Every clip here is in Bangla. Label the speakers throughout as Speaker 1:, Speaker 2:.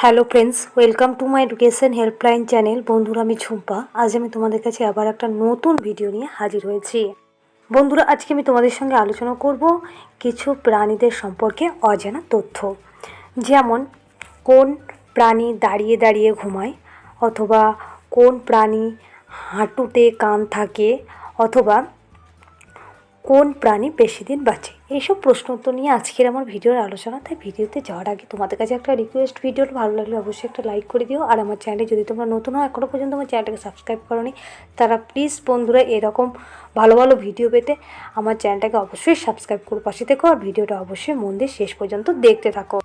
Speaker 1: Hello friends welcome to my education helpline channel বন্ধুরা, আমি ঝুম্পা আজ আমি তোমাদের কাছে আবার একটা নতুন ভিডিও নিয়ে হাজির হয়েছি। বন্ধুরা, আজকে আমি তোমাদের সঙ্গে আলোচনা করব কিছু প্রাণীদের সম্পর্কে অজানা তথ্য। যেমন, কোন প্রাণী দাঁড়িয়ে দাঁড়িয়ে ঘুমায়, অথবা কোন প্রাণী হাঁটুতে কান থাকে, অথবা কোন প্রাণী বেশি দিন বাঁচে? এইসব প্রশ্ন তো নিয়ে আজকের আমার ভিডিওর আলোচনা। তাই ভিডিওতে যাওয়ার আগে তোমাদের কাছে একটা রিকোয়েস্ট ভিডিও ভালো লাগলে অবশ্যই একটা লাইক করে দিও। আর আমার চ্যানেলে যদি তোমরা নতুন হয় এখনও পর্যন্ত আমার চ্যানেলটাকে সাবস্ক্রাইব করোনি, তারা প্লিজ বন্ধুরা এরকম ভালো ভালো ভিডিও পেতে আমার চ্যানেলটাকে অবশ্যই সাবস্ক্রাইব করো পাশে থেকো। আর ভিডিওটা অবশ্যই মন দিয়ে শেষ পর্যন্ত দেখতে থাকো।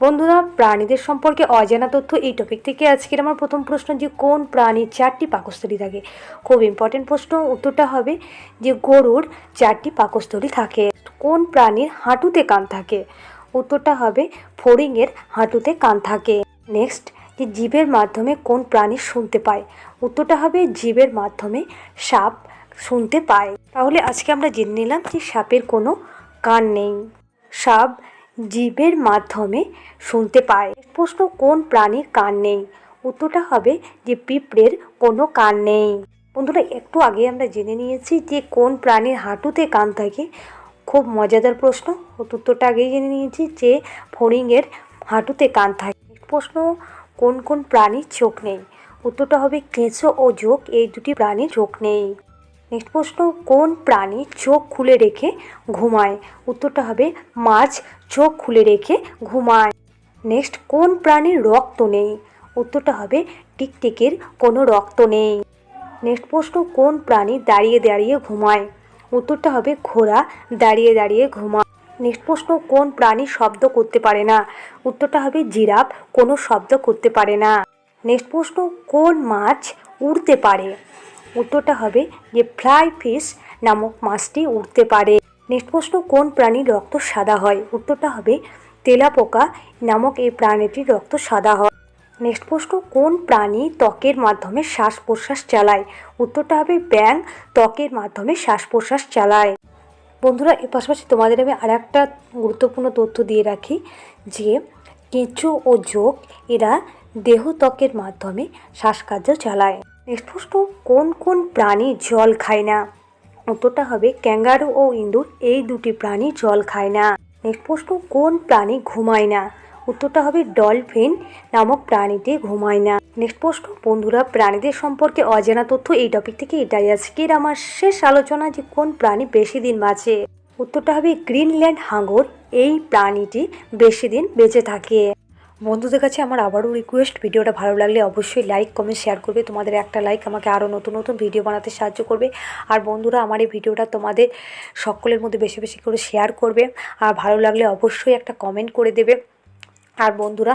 Speaker 1: বন্ধুরা, প্রাণীদের সম্পর্কে অজানা তথ্য এই টপিক থেকে আজকের আমার প্রথম প্রশ্ন যে, কোন প্রাণীর চারটি পাকস্থলী থাকে? খুব ইম্পর্টেন্ট প্রশ্ন, উত্তরটা হবে যে, গরুর চারটি পাকস্থলী থাকে। কোন প্রাণীর হাঁটুতে কান থাকে? উত্তরটা হবে ফড়িংয়ের হাঁটুতে কান থাকে। নেক্সট যে, জীবের মাধ্যমে কোন প্রাণী শুনতে পায়? উত্তরটা হবে জীবের মাধ্যমে সাপ শুনতে পায়। তাহলে আজকে আমরা জেনে নিলাম যে, সাপের কোনো কান নেই। সাপ জীবের মাধ্যমে শুনতে পায়। প্রশ্ন কোন প্রাণীর কান নেই? উত্তরটা হবে যে পিঁপড়ের কোনো কান নেই। বন্ধুরা, একটু আগে আমরা জেনে নিয়েছি যে কোন প্রাণীর হাঁটুতে কান থাকে। খুব মজাদার প্রশ্ন। উত্তরটা আগেই জেনে নিয়েছি যে ফড়িংয়ের হাঁটুতে কান থাকে। প্রশ্ন, কোন কোন প্রাণীর চোখ নেই? উত্তরটা হবে কেঁচো ও যোগ এই দুটি প্রাণীর চোখ নেই। নেক্সট প্রশ্ন, কোন প্রাণী চোখ খুলে রেখে ঘুমায়? উত্তরটা হবে মাছ, চোখ খুলে রেখে ঘুমায়। নেক্সট, কোন প্রাণীর রক্ত নেই? উত্তরটা হবে টিকটিকির, কোনো রক্ত নেই। নেক্সট প্রশ্ন, কোন প্রাণী দাঁড়িয়ে দাঁড়িয়ে ঘুমায়? উত্তরটা হবে ঘোড়া, দাঁড়িয়ে দাঁড়িয়ে ঘুমায়। নেক্সট প্রশ্ন, কোন প্রাণী শব্দ করতে পারে না? উত্তরটা হবে জিরাফ, কোনো শব্দ করতে পারে না। নেক্সট প্রশ্ন, কোন মাছ উড়তে পারে? উত্তরটা হবে যে ফ্লাই ফিশ নামক মাছটি উঠতে পারে। নেক্সট প্রশ্ন কোন প্রাণীর রক্ত সাদা হয়? উত্তরটা হবে তেলাপোকা নামক এই প্রাণীটির রক্ত সাদা হয়। নেক্সট প্রশ্ন কোন প্রাণী ত্বকের মাধ্যমে শ্বাস প্রশ্বাস চালায়? উত্তরটা হবে ব্যাং ত্বকের মাধ্যমে শ্বাস প্রশ্বাস চালায়। বন্ধুরা, এর পাশাপাশি তোমাদের আমি আর একটা গুরুত্বপূর্ণ তথ্য দিয়ে রাখি যে কেঁচো ও যোগ এরা দেহ ত্বকের মাধ্যমে শ্বাসকার্য চালায়। নেক্সট কোন কোন প্রাণী জল খায় না? উত্তরটা হবে ক্যাঙ্গারু ও ইঁদুর। এই দুটি প্রাণী জল খায় না। নেক্সট কোন প্রাণী ঘুমায় না? উত্তরটা হবে ডলফিন নামক প্রাণীটি ঘুমায় না। নেক্সট বন্ধুরা, প্রাণীদের সম্পর্কে অজানা তথ্য এই টপিক থেকে এটাই আজকের আমার শেষ আলোচনা যে কোন প্রাণী বেশি দিন বাঁচে? উত্তরটা হবে গ্রিনল্যান্ড হাঙ্গর। এই প্রাণীটি বেশি দিন বেঁচে থাকে। বন্ধুদের কাছে আমার আবারও রিকোয়েস্ট ভিডিওটা ভালো লাগলে অবশ্যই লাইক কমেন্ট শেয়ার করবে। তোমাদের একটা লাইক আমাকে আরও নতুন নতুন ভিডিও বানাতে সাহায্য করবে। আর বন্ধুরা, আমার এই ভিডিওটা তোমাদের সকলের মধ্যে বেশি বেশি করে শেয়ার করবে। আর ভালো লাগলে অবশ্যই একটা কমেন্ট করে দেবে। আর বন্ধুরা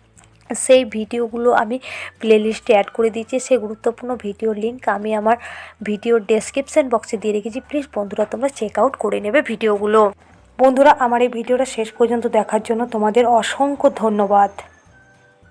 Speaker 1: সেই ভিডিওগুলো আমি প্লেলিস্টে অ্যাড করে দিয়েছি। সেই গুরুত্বপূর্ণ ভিডিওর লিঙ্ক আমি আমার ভিডিওর ডেসক্রিপশান বক্সে দিয়ে রেখেছি। প্লিজ বন্ধুরা, তোমরা চেক আউট করে নেবে ভিডিওগুলো। বন্ধুরা, আমার এই ভিডিওটা শেষ পর্যন্ত দেখার জন্য তোমাদের অসংখ্য ধন্যবাদ।